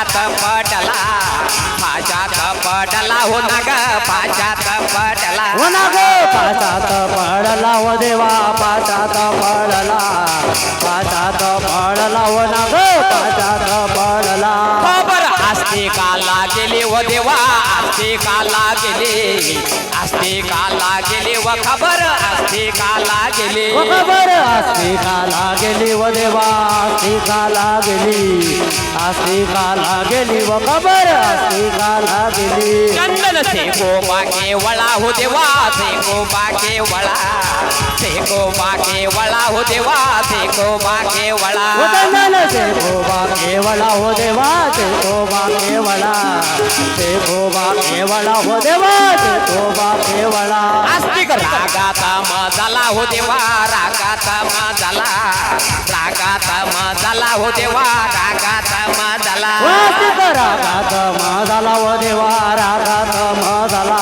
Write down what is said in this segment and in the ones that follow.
पाशात पडला पाशात पडला हो ना ग पाशात पडला हो ना ग पाशात पडला हो देवा पाशात पडला पाशात पडला हो ना ग पाशात पडला खबर असते काला गेली हो देवा असते काला गेली असते काला गेली व खबर असते काला लागली खबर आस्तिका लागली व देवा आस्तिका लागली आस्तिका लागली व खबर आस्तिका लागली चंदन से गोबा हो देवा से गोबा के वळा से गोबा के हो देवा से के वळा चंदन हो देवा से गोबा के वळा से हो देवा के वळा रागाता रागाचा हो देवा रागाता मजाला रागाता मजाला हो देवा रागाचा मजाला रागाचा मजाला हो देवा रागाता मजाला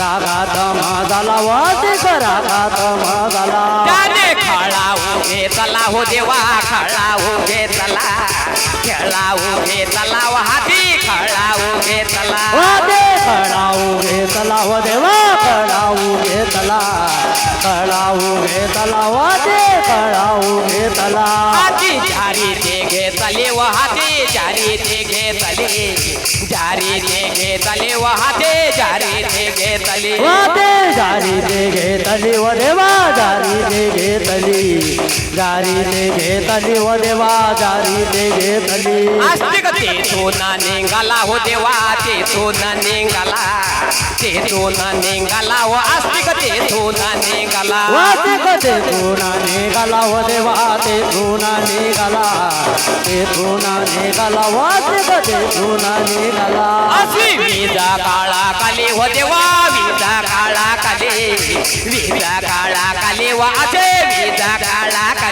रागाता मजाला व ते कर रागाचा मजाला त्याने खाळा उभे चला हो देवा खाळा उभे चला खेळा उभे चला हाती खाळा उभे चला खडा उभे चला हो देवा घेतला कळाऊ चारी ते घेतले व चारी ते जारी ते घेतले व हाते जारी ते व घेतली जारी लेंगे तली हो देवा जारी लेंगे तली आस्तिक ते सोना निंगाला हो देवा ते तो सोना निंगाला ते तो सोना निंगाला हो आस्तिक ते सोना निंगाला आस्तिक ते सोना निंगाला हो देवा ते तो सोना निंगाला ते तो ना सोना निंगाला आस्तिक ते सोना निंगाला असली वीजा काला काली हो देवा विदा काला काली विदा काला काली वा असे वीजा